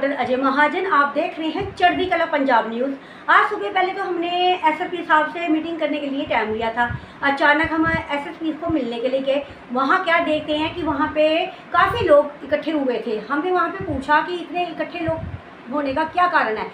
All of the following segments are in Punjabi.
रिपोर्टर अजय महाजन, आप देख रहे हैं चढ़दी कला पंजाब न्यूज़। आज सुबह पहले तो हमने एसएसपी साहब से मीटिंग करने के लिए टाइम लिया था। अचानक हम एसएसपी को मिलने के लिए गए। वहाँ क्या देखते हैं कि वहाँ पे काफ़ी लोग इकट्ठे हुए थे। हमने वहाँ पे पूछा कि इतने इकट्ठे लोग होने का क्या कारण है?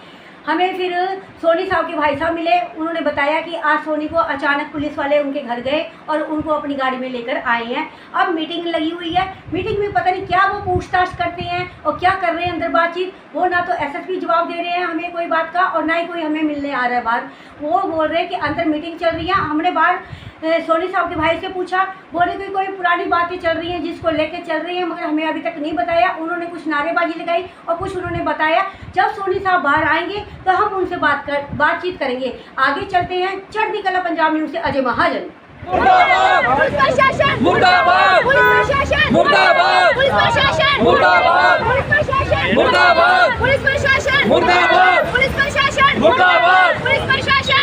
हमें फिर सोनी साहब के भाई साहब मिले, उन्होंने बताया कि आज सोनी को अचानक पुलिस वाले उनके घर गए और उनको अपनी गाड़ी में लेकर आए हैं। अब मीटिंग लगी हुई है। मीटिंग में पता नहीं क्या वो पूछताछ करते हैं और क्या कर रहे हैं अंदर बातचीत। वो ना तो एसएसपी जवाब दे रहे हैं हमें कोई बात का और ना ही कोई हमें मिलने आ रहा है बाहर। वो बोल रहे हैं कि अंदर मीटिंग चल रही है। हमने बाहर सोनी साहब के भाई से पूछा बोले कि कोई पुरानी बातें चल रही हैं जिसको लेके चल रही हैं मगर हमें अभी तक नहीं बताया। उन्होंने कुछ नारेबाजी लगाई और कुछ उन्होंने बताया। जब सोनी साहब बाहर आएँगे तो हम उनसे बात कर बातचीत करेंगे। आगे चलते हैं चढ़ती कला पंजाब न्यूज़ से अजय महाजन। पुलिस प्रशासन! मुर्दाबाद! पुलिस प्रशासन! मुर्दाबाद! पुलिस प्रशासन!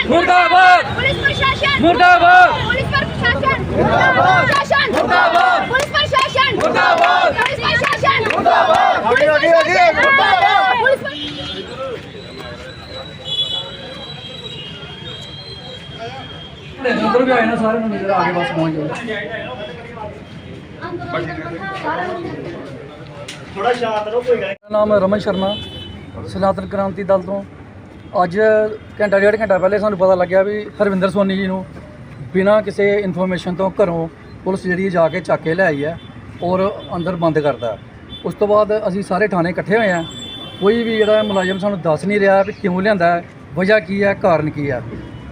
मुर्दाबाद! ਪੁਲਿਸ ਪ੍ਰਸ਼ਾਸਨ! ਮੁਰਦਾਬਾਦ! ਪੁਲਿਸ ਪ੍ਰਸ਼ਾਸਨ! ਮੁਰਦਾਬਾਦ! ਪ੍ਰਸ਼ਾਸਨ! ਮੁਰਦਾਬਾਦ! ਪੁਲਿਸ ਪ੍ਰਸ਼ਾਸਨ! ਮੁਰਦਾਬਾਦ! ਪੁਲਿਸ ਪ੍ਰਸ਼ਾਸਨ! ਮੁਰਦਾਬਾਦ! ਅੱਗੇ ਅੱਗੇ ਅੱਗੇ ਮੁਰਦਾਬਾਦ! ਪੁਲਿਸ ਜਿੱਧਰ ਵੀ ਆਏ ਨਾ ਸਾਰੇ ਨੂੰ ਨਜ਼ਰ ਆ ਕੇ ਬਸ ਪਹੁੰਚ ਜਾਓ ਥੋੜਾ ਸ਼ਾਂਤ ਰਹੋ ਕੋਈ ਗੱਲ ਨਾਮ ਰਮਨ ਸ਼ਰਮਾ ਸਨਾਤਨ ਕ੍ਰਾਂਤੀ ਦਲ ਤੋਂ। ਅੱਜ ਘੰਟਾ ਡੇਢ ਘੰਟਾ ਪਹਿਲੇ ਸਾਨੂੰ ਪਤਾ ਲੱਗਿਆ ਵੀ ਹਰਵਿੰਦਰ ਸੋਨੀ ਜੀ ਨੂੰ ਬਿਨਾਂ ਕਿਸੇ ਇਨਫੋਰਮੇਸ਼ਨ ਤੋਂ ਘਰੋਂ ਪੁਲਿਸ ਜਿਹੜੀ ਜਾ ਕੇ ਚੱਕ ਕੇ ਲੈ ਆਈ ਹੈ ਔਰ ਅੰਦਰ ਬੰਦ ਕਰਦਾ ਉਸ ਤੋਂ ਬਾਅਦ ਅਸੀਂ ਸਾਰੇ ਥਾਣੇ ਇਕੱਠੇ ਹੋਏ ਆ ਕੋਈ ਵੀ ਜਿਹੜਾ ਮੁਲਾਜ਼ਮ ਸਾਨੂੰ ਦੱਸ ਨਹੀਂ ਰਿਹਾ ਵੀ ਕਿਉਂ ਲਿਆਂਦਾ ਵਜ੍ਹਾ ਕੀ ਹੈ, ਕਾਰਨ ਕੀ ਹੈ।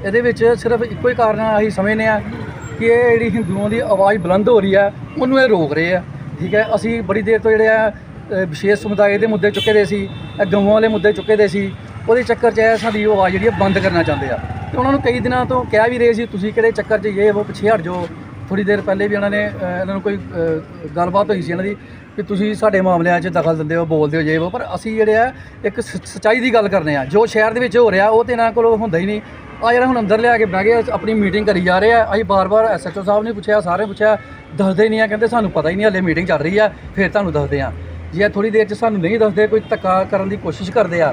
ਇਹਦੇ ਵਿੱਚ ਸਿਰਫ ਇੱਕੋ ਹੀ ਕਾਰਨ ਅਸੀਂ ਸਮਝਦੇ ਆ ਕਿ ਇਹ ਜਿਹੜੀ ਹਿੰਦੂਆਂ ਦੀ ਆਵਾਜ਼ ਬੁਲੰਦ ਹੋ ਰਹੀ ਹੈ, ਉਹਨੂੰ ਇਹ ਰੋਕ ਰਹੇ ਆ। ਠੀਕ ਹੈ, ਅਸੀਂ ਬੜੀ ਦੇਰ ਤੋਂ ਜਿਹੜੇ ਆ ਵਿਸ਼ੇਸ਼ ਸਮੁਦਾਇ ਦੇ ਮੁੱਦੇ ਚੁੱਕੇ ਦੇ ਸੀ, ਇਹ ਗਊਆਂ ਵਾਲੇ ਮੁੱਦੇ ਚੁੱਕੇ ਦੇ ਸੀ। ਉਹਦੇ ਚੱਕਰ 'ਚ ਇਹ ਸਾਡੀ ਉਹ ਆਵਾਜ਼ ਜਿਹੜੀ ਹੈ ਬੰਦ ਕਰਨਾ ਚਾਹੁੰਦੇ ਆ। ਤੇ ਉਹਨਾਂ ਨੂੰ ਕਈ ਦਿਨਾਂ ਤੋਂ ਕਹਿ ਵੀ ਰਹੇ ਸੀ, ਤੁਸੀਂ ਕਿਹੜੇ ਚੱਕਰ 'ਚ ਇਹ ਉਹ ਪਿੱਛੇ ਹਟ ਜਾਓ। ਥੋੜੀ ਦੇਰ ਪਹਿਲੇ ਵੀ ਇਹਨਾਂ ਨੇ ਇਹਨਾਂ ਨੂੰ ਕੋਈ ਗੱਲਬਾਤ ਹੋਈ ਸੀ ਇਹਨਾਂ ਦੀ ਕਿ ਤੁਸੀਂ ਸਾਡੇ ਮਾਮਲਿਆਂ 'ਚ ਦਖਲ ਦਿੰਦੇ ਹੋ, ਬੋਲਦੇ ਹੋ, ਜੇ ਉਹ ਪਰ ਅਸੀਂ ਜਿਹੜੇ ਆ, ਇੱਕ ਸੱਚਾਈ ਦੀ ਗੱਲ ਕਰਨੇ ਆ। ਜੋ ਸ਼ਹਿਰ ਦੇ ਵਿੱਚ ਹੋ ਰਿਹਾ, ਉਹ ਤੇ ਇਹਨਾਂ ਕੋਲ ਹੁੰਦਾ ਹੀ ਨਹੀਂ। ਆ ਜਿਹੜਾ ਹੁਣ ਅੰਦਰ ਲਿਆ ਕੇ ਬਹਿ ਗਏ, ਆਪਣੀ ਮੀਟਿੰਗ ਕਰੀ ਜਾ ਰਹੇ ਆ। ਅਸੀਂ ਬਾਰ-ਬਾਰ ਐਸਐਚਓ ਸਾਹਿਬ ਨੇ ਪੁੱਛਿਆ ਸਾਰੇ ਪੁੱਛਿਆ, ਦੱਸਦੇ ਨਹੀਂ ਆ। ਕਹਿੰਦੇ ਸਾਨੂੰ ਪਤਾ ਹੀ ਨਹੀਂ, ਹਲੇ ਮੀਟਿੰਗ ਚੱਲ ਰਹੀ ਆ, ਫਿਰ ਤੁਹਾਨੂੰ ਦੱਸਦੇ ਆ। ਜੇ ਥੋੜੀ ਦੇਰ 'ਚ ਸਾਨੂੰ ਨਹੀਂ ਦੱਸਦੇ, ਕੋਈ ਧੱਕਾ ਕਰਨ ਦੀ ਕੋਸ਼ਿਸ਼ ਕਰਦੇ ਆ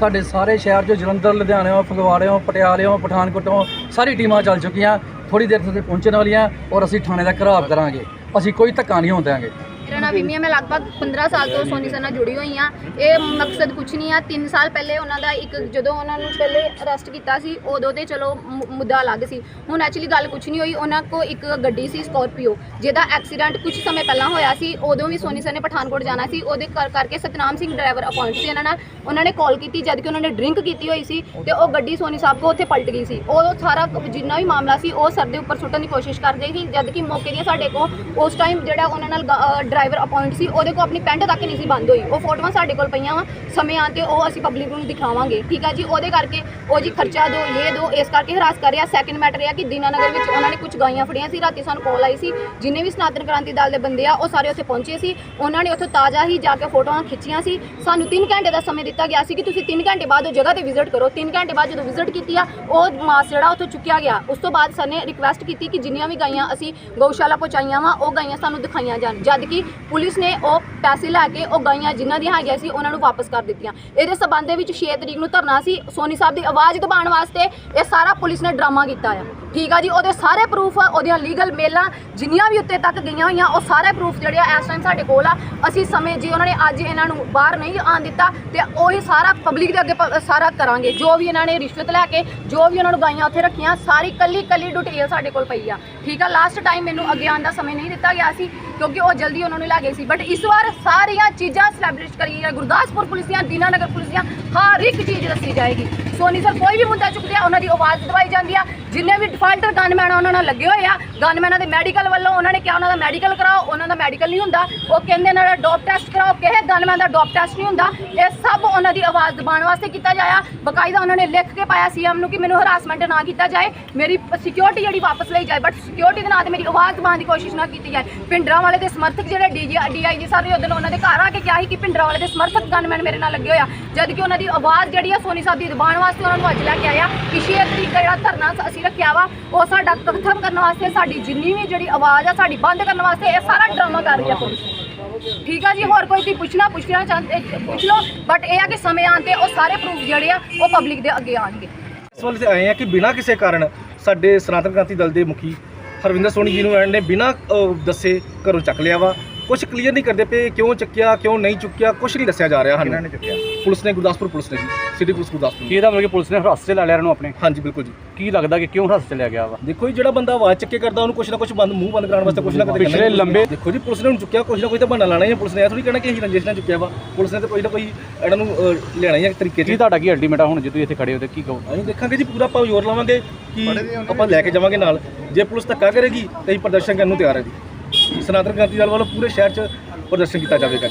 ਸਾਡੇ ਸਾਰੇ ਸ਼ਹਿਰ 'ਚੋਂ ਜਲੰਧਰ ਲੁਧਿਆਣਿਓਂ ਫਗਵਾੜਿਓਂ ਪਟਿਆਲਿਓਂ ਪਠਾਨਕੋਟੋਂ ਸਾਰੀ ਟੀਮਾਂ ਚੱਲ ਚੁੱਕੀਆਂ। ਥੋੜੀ ਦੇਰ ਤੱਕ ਪਹੁੰਚਣ ਵਾਲੀਆਂ ਔਰ ਅਸੀਂ ਥਾਣੇ ਦਾ ਘਰਾਵ ਕਰਾਂਗੇ। ਅਸੀਂ ਕੋਈ ਧੱਕਾ ਨਹੀਂ ਹੋਣ ਦਿਆਂਗੇ। ਮੇਰਾ ਵਿਮੀ ਹੈ, ਮੈਂ ਲਗਭਗ 15 ਸਾਲ ਤੋਂ ਸੋਨੀ ਸਰ ਨਾਲ ਜੁੜੀ ਹੋਈ ਹਾਂ। ਇਹ ਮਕਸਦ ਕੁਛ ਨਹੀਂ ਆ 3 ਸਾਲ ਪਹਿਲੇ ਉਹਨਾਂ ਦਾ ਇੱਕ, ਜਦੋਂ ਉਹਨਾਂ ਨੂੰ ਪਹਿਲੇ ਅਰੈਸਟ ਕੀਤਾ ਸੀ, ਉਦੋਂ ਤੇ ਚਲੋ ਮੁੱਦਾ ਅਲੱਗ ਸੀ। ਹੁਣ ਐਕਚੁਅਲੀ ਗੱਲ ਕੁਛ ਨਹੀਂ ਹੋਈ, ਉਹਨਾਂ ਕੋ ਇੱਕ ਗੱਡੀ ਸੀ ਸਕੋਰਪੀਓ ਜਿਹਦਾ ਐਕਸੀਡੈਂਟ ਕੁਝ ਸਮੇਂ ਪਹਿਲਾਂ ਹੋਇਆ ਸੀ, ਉਦੋਂ ਵੀ ਸੋਨੀ ਸਰ ਨੇ ਪਠਾਨਕੋਟ ਜਾਣਾ ਸੀ, ਉਹਦੇ ਕਰ, ਕਰਕੇ ਸਤਨਾਮ ਸਿੰਘ ਡਰਾਈਵਰ ਅਪਾਇੰਟ ਸੀ ਇਹਨਾਂ ਨਾਲ। ਉਹਨਾਂ ਨੇ ਕਾਲ ਕੀਤੀ, ਜਦ ਕਿ ਉਹਨਾਂ ਨੇ ਡਰਿੰਕ ਕੀਤੀ ਹੋਈ ਸੀ, ਤੇ ਉਹ ਗੱਡੀ ਸੋਨੀ ਸਾਹਿਬ ਕੋ ਉੱਥੇ ਪਲਟ ਗਈ ਸੀ। ਉਹ ਸਾਰਾ ਜਿੰਨਾ ਵੀ ਮਾਮਲਾ ਸੀ, ਉਹ ਸਰ ਦੇ ਉੱਪਰ ਸੁੱਟਣ ਦੀ ਕੋਸ਼ਿਸ਼ ਕਰਦੇ ਸੀ, ਜਦ ਕਿ ਮੌਕੇ ਦੀਆਂ ਸਾਡੇ ਕੋ ਉਸ ਟਾਈਮ ਜਿਹੜਾ ਉਹਨਾਂ ਨਾਲ ਡਰਾਈਵਰ ਅਪਾਇੰਟ ਸੀ, ਉਹਦੇ ਕੋ ਆਪਣੀ ਪੈਂਟ ਤੱਕ ਨਹੀਂ ਸੀ, ਬੰਦ ਹੋਈ। ਉਹ ਫੋਟੋਆਂ ਸਾਡੇ ਕੋਲ ਪਈਆਂ ਵਾ, ਸਮੇਂ ਆਉਣ ਤੇ ਉਹ ਅਸੀਂ ਪਬਲਿਕ ਨੂੰ ਦਿਖਾਵਾਂਗੇ। ਠੀਕ ਆ ਜੀ? ਉਹਦੇ ਕਰਕੇ ਉਹ ਜੀ ਖਰਚਾ ਦੋ, ਇਹ ਦੋ, ਇਸ ਕਰਕੇ ਹਰਾਸ ਕਰ ਰਿਹਾ। ਸੈਕਿੰਡ ਮੈਟਰ ਇਹ ਆ ਕਿ ਦੀਨਾਨਗਰ ਵਿੱਚ ਉਹਨਾਂ ਨੇ ਕੁਝ ਗਾਈਆਂ ਫੜੀਆਂ ਸੀ। ਰਾਤੀ ਸਾਨੂੰ ਕੋਲ ਆਈ ਸੀ। ਜਿੰਨੇ ਵੀ ਸਨਾਤਨ ਕ੍ਰਾਂਤੀ ਦਲ ਦੇ ਬੰਦੇ ਆ, ਉਹ ਸਾਰੇ ਉੱਥੇ ਪਹੁੰਚੇ ਸੀ। ਉਹਨਾਂ ਨੇ ਉੱਥੋਂ ਤਾਜ਼ਾ ਹੀ ਜਾ ਕੇ ਫੋਟੋਆਂ ਖਿੱਚੀਆਂ ਸੀ। ਸਾਨੂੰ 3 ਘੰਟੇ ਦਾ ਸਮੇਂ ਦਿੱਤਾ ਗਿਆ ਸੀ ਕਿ ਤੁਸੀਂ 3 ਘੰਟੇ ਬਾਅਦ ਉਹ ਜਗ੍ਹਾ ਤੇ ਵਿਜ਼ਿਟ ਕਰੋ। 3 ਘੰਟੇ ਬਾਅਦ ਜਦੋਂ ਵਿਜ਼ਿਟ ਕੀਤੀ ਆ, ਉਹ ਮਾਸ ਜਿਹੜਾ ਉੱਥੋਂ ਚੁੱਕਿਆ ਗਿਆ। ਉਸ ਤੋਂ ਬਾਅਦ ਸਰ ਨੇ ਰਿਕੁਐਸਟ ਕੀਤੀ ਕਿ ਜਿੰਨੀਆਂ ਵੀ ਗਾਈਆਂ ਅਸੀਂ ਗਊਸ਼ਾਲਾ ਪਹੁੰਚਾਈਆਂ ਵਾ, ਉਹ ਗਾਈਆਂ ਸਾਨੂੰ ਦਿਖਾਈਆਂ ਜਾਣ। ਜਦ ਕਿ ਪੁਲਿਸ ਨੇ ਉਹ ਪੈਸੇ ਲੈ ਕੇ ਉਹ ਗਾਈਆਂ ਜਿਨ੍ਹਾਂ ਦੀਆਂ ਹੈਗੀਆਂ ਸੀ, ਉਹਨਾਂ ਨੂੰ ਵਾਪਸ ਕਰ ਦਿੱਤੀਆਂ। ਇਹਦੇ ਸਬੰਧ ਦੇ ਵਿੱਚ 6 ਤਰੀਕ ਨੂੰ ਧਰਨਾ ਸੀ, ਸੋਨੀ ਸਾਹਿਬ ਦੀ ਆਵਾਜ਼ ਦਬਾਉਣ ਵਾਸਤੇ ਇਹ ਸਾਰਾ ਪੁਲਿਸ ਨੇ ਡਰਾਮਾ ਕੀਤਾ ਆ। ਠੀਕ ਆ ਜੀ, ਉਹਦੇ ਸਾਰੇ ਪ੍ਰੂਫ ਉਹਦੀਆਂ ਲੀਗਲ ਮੇਲਾਂ ਜਿੰਨੀਆਂ ਵੀ ਉੱਤੇ ਤੱਕ ਗਈਆਂ ਹੋਈਆਂ, ਉਹ ਸਾਰੇ ਪ੍ਰੂਫ ਜਿਹੜੇ ਆ ਇਸ ਟਾਈਮ ਸਾਡੇ ਕੋਲ ਆ। ਅਸੀਂ ਸਮੇਂ ਜੇ ਉਹਨਾਂ ਨੇ ਅੱਜ ਇਹਨਾਂ ਨੂੰ ਬਾਹਰ ਨਹੀਂ ਆਉਣ ਦਿੱਤਾ, ਤੇ ਉਹੀ ਸਾਰਾ ਪਬਲਿਕ ਦੇ ਅੱਗੇ ਸਾਰਾ ਕਰਾਂਗੇ। ਜੋ ਵੀ ਇਹਨਾਂ ਨੇ ਰਿਸ਼ਵਤ ਲੈ ਕੇ, ਜੋ ਵੀ ਉਹਨਾਂ ਨੂੰ ਗਾਈਆਂ ਉੱਥੇ ਰੱਖੀਆਂ, ਸਾਰੀ ਕੱਲੀ ਕੱਲੀ ਡਿਟੇਲ ਸਾਡੇ ਕੋਲ ਪਈ ਆ। ਠੀਕ ਆ ਲਾਸਟ ਟਾਈਮ ਮੈਨੂੰ ਅੱਗੇ ਆਉਣ ਦਾ ਸਮੇਂ ਨਹੀਂ ਦਿੱਤਾ ਗਿਆ ਸੀ, ਕਿਉਂਕਿ ਉਹ ਜਲਦੀ ਉਹਨਾਂ ਨੂੰ ਲੈ ਗਏ ਸੀ। ਬਟ ਇਸ ਵਾਰ ਸਾਰੀਆਂ ਚੀਜ਼ਾਂ ਸਟੈਬਲਿਸ਼ ਕਰੀ ਹੈ ਗੁਰਦਾਸਪੁਰ ਪੁਲਿਸ ਦੀਆਂ, ਦੀਨਾਨਗਰ ਪੁਲਿਸ ਦੀਆਂ, ਹਰ ਇੱਕ ਚੀਜ਼ ਦੱਸੀ ਜਾਏਗੀ। ਸੋਨੀ ਸਰ ਕੋਈ ਵੀ ਮੁੱਦਾ ਚੁੱਕਦੇ ਆ, ਉਹਨਾਂ ਦੀ ਆਵਾਜ਼ ਦਬਾਈ ਜਾਂਦੀ ਆ। ਜਿੰਨੇ ਵੀ ਡਿਫਾਲਟਰ ਗਨਮੈਨ ਉਹਨਾਂ ਨਾਲ ਲੱਗੇ ਹੋਏ ਆ। ਗਨਮੈਨਾਂ ਦੇ ਮੈਡੀਕਲ ਵੱਲੋਂ ਉਹਨਾਂ ਨੇ ਕਿਹਾ ਉਹਨਾਂ ਦਾ ਮੈਡੀਕਲ ਕਰਾਓ, ਉਹਨਾਂ ਦਾ ਮੈਡੀਕਲ ਨਹੀਂ ਹੁੰਦਾ। ਉਹ ਕਹਿੰਦੇ ਇਹਨਾਂ ਦਾ ਡੋਪ ਟੈਸਟ ਕਰਾਓ ਕਿਸੇ ਗਨਮੈਨ ਦਾ ਡੋਪ ਟੈਸਟ ਨਹੀਂ ਹੁੰਦਾ। ਇਹ ਸਭ ਉਹਨਾਂ ਦੀ ਆਵਾਜ਼ ਦਬਾਉਣ ਵਾਸਤੇ ਕੀਤਾ ਜਾਇਆ। ਬਕਾਇਦਾ ਉਹਨਾਂ ਨੇ ਲਿਖ ਕੇ ਪਾਇਆ ਸੀਐਮ ਨੂੰ ਕਿ ਮੈਨੂੰ ਹਰਾਸਮੈਂਟ ਨਾ ਕੀਤਾ ਜਾਏ। ਮੇਰੀ ਸਿਕਿਉਰਿਟੀ ਜਿਹੜੀ ਵਾਪਸ ਲਈ ਜਾਏ ਬਟ ਸਿਕਿਉਰਿਟੀ ਦੇ ਨਾਂ ਤੇ ਮੇਰੀ ਆਵਾਜ਼ ਦਬਾਉਣ ਦੀ ਕੋਸ਼ਿਸ਼ ਨਾ ਕੀਤੀ ਜਾਏ। ਪਿੰਡਰਾਂ ਵਾਲੇ ਦੇ ਸਮਰਥਕ ਜਿਹੜੇ ਡੀਜੀ ਡੀਆਈਜੀ ਸਾਰੇ ਉਹਦੇ ਉਹਨਾਂ ਦੇ ਘਰ ਆ ਕੇ ਕਿਹਾ ਸੀ ਕਿ ਪਿੰਡਰਾਂ ਵਾਲੇ ਦੇ ਸਮਰਥਕ ਗਨਮੈਨ ਮੇਰੇ ਨਾਲ ਲੱਗੇ ਹੋਇਆ ਜਦ ਕਿ ਉਹਨਾਂ ਦੀ ਆਵਾਜ਼ ਜਿਹੜੀ ਆ ਸੋਨੀ ਸਾਹਿਬ ਦੀ ਦਬਾਉਣ ਵਾਸਤੇ ਉਹਨਾਂ ਨੂੰ ਅੱਜ ਲੈ ਕੇ ਆਇਆ ਕਿ 6 ਤਰੀਕ ਜਿਹੜਾ ਧਰਨਾ ਅਸੀਂ ਰੱਖਿਆ ਵਾ, ਉਹ ਸਾਡਾ ਖਤਮ ਕਰਨ ਵਾਸਤੇ, ਸਾਡੀ ਜਿੰਨੀ ਵੀ ਜਿਹੜੀ ਆਵਾਜ਼ ਆ, ਸਾਡੀ ਬੰਦ ਕਰਨ ਵਾਸਤੇ, ਇਹ ਸਾਰਾ ਡਰਾਮਾ ਕਰ ਰਹੀ ਆ ਪੁਲਿਸ। ਠੀਕ ਆ ਜੀ, ਹੋਰ ਕੋਈ ਤੁਸੀਂ ਪੁੱਛਣਾ ਪੁੱਛਣਾ ਚਾਹੁੰਦੇ ਪੁੱਛ ਲਓ ਬਟ ਇਹ ਆ ਕਿ ਸਮੇਂ ਆਉਣ ਤੇ ਉਹ ਸਾਰੇ ਪ੍ਰੂਫ ਜਿਹੜੇ ਆ, ਉਹ ਪਬਲਿਕ ਦੇ ਅੱਗੇ ਆਣਗੇ ਇਸ ਵੱਲ ਤੇ ਆਏ ਆ ਕਿ ਬਿਨਾਂ ਕਿਸੇ ਕਾਰਨ ਸਾਡੇ ਸਨਾਤਨ ਕ੍ਰਾਂਤੀ ਦਲ ਦੇ ਮੁਖੀ ਹਰਵਿੰਦਰ ਸੋਨੀ ਜੀ ਨੂੰ ਇਹਨਾਂ ਨੇ ਬਿਨਾਂ ਦੱਸੇ ਘਰੋਂ ਚੱਕ ਲਿਆ ਵਾ। ਕੁਝ ਕਲੀਅਰ ਨਹੀਂ ਕਰਦੇ ਪਏ ਕਿਉਂ ਚੱਕਿਆ ਕਿਉਂ ਨਹੀਂ ਚੁੱਕਿਆ ਕੁਝ ਨਹੀਂ ਦੱਸਿਆ ਜਾ ਰਿਹਾ ਸਾਨੂੰ। ਚੁੱਕਿਆ? ਪੁਲਿਸ ਨੇ ਗੁਰਦਾਸਪੁਰ ਪੁਲਿਸ ਨੇ ਜੀ। ਸਿਟੀ ਪੁਲਿਸ ਗੁਰਦਾਸਪੁਰ ਕੀ ਇਹਦਾ ਮਤਲਬ ਕਿ ਪੁਲਿਸ ਨੇ ਹਿਰਾਸਤ 'ਚ ਲੈ ਲਿਆ ਇਹਨੂੰ ਆਪਣੇ? ਹਾਂਜੀ ਬਿਲਕੁਲ ਜੀ। ਕੀ ਲੱਗਦਾ ਕਿ ਕਿਉਂ ਹਿਰਾਸਤ 'ਚ ਲਿਆ ਗਿਆ ਵਾ? ਦੇਖੋ ਜੀ ਜਿਹੜਾ ਬੰਦਾ ਆਵਾਜ਼ ਚੱਕੇ ਕਰਦਾ ਉਹਨੂੰ ਕੁਛ ਨਾ ਕੁਛ ਬੰਦ ਮੂੰਹ ਬੰਦ ਕਰਾਉਣ ਵਾਸਤੇ ਕੁਛ ਨਾ ਕੁਛ ਪਿਛਲੇ ਕਰਨਾ ਹੀ ਲੰਬੇ- ਦੇਖੋ ਜੀ ਪੁਲਿਸ ਨੇ ਉਹਨੂੰ ਚੁੱਕਿਆ ਕੁਛ ਨਾ ਕੁਛ ਤਾਂ ਬਹਾਨਾ ਲਾਣਾ ਹੀ ਹੈ ਪੁਲਿਸ ਨੇ। ਇਹ ਥੋੜੀ ਕਹਿਣਾ ਕਿ ਅਸੀਂ ਰੰਜਿਸ਼ ਨਾਲ ਚੁੱਕਿਆ ਵਾ। ਪੁਲਿਸ ਨੇ ਤਾਂ ਕੋਈ ਨਾ ਕੋਈ ਇਹਨਾਂ ਨੂੰ ਅਹ, ਲਿਆਣਾ ਹੀ ਹੈ ਤਰੀਕੇ ਕੀ 'ਚ ਤੁਹਾਡਾ ਕੀ ਅਲਟੀਮੇਟ ਹੁਣ ਜੇ ਤੁਸੀਂ ਇੱਥੇ ਖੜੇ ਹੋ ਤੇ ਕੀ ਕਹੋ? ਅਸੀਂ ਦੇਖਾਂਗੇ ਜੀ ਪੂਰਾ ਆਪਾਂ ਜ਼ੋਰ ਲਾਵਾਂਗੇ ਕਿ ਆਪਾਂ ਲੈ ਕੇ ਜਾਵਾਂਗੇ ਨਾਲ। ਜੇ ਪੁਲਿਸ ਧੱਕਾ ਕਰੇਗੀ ਤਾਂ ਅਸੀਂ ਪ੍ਰਦਰਸ਼ਨ ਕਰਨ ਨੂੰ ਤਿਆਰ ਹੈ ਜੀ। ਸਨਾਤਨ ਕ੍ਰਾਂਤੀ ਦਲ ਵੱਲੋਂ ਪੂਰੇ ਸ਼ਹਿਰ 'ਚ ਪ੍ਰਦਰਸ਼ਨ ਕੀਤਾ ਜਾਵੇਗਾ।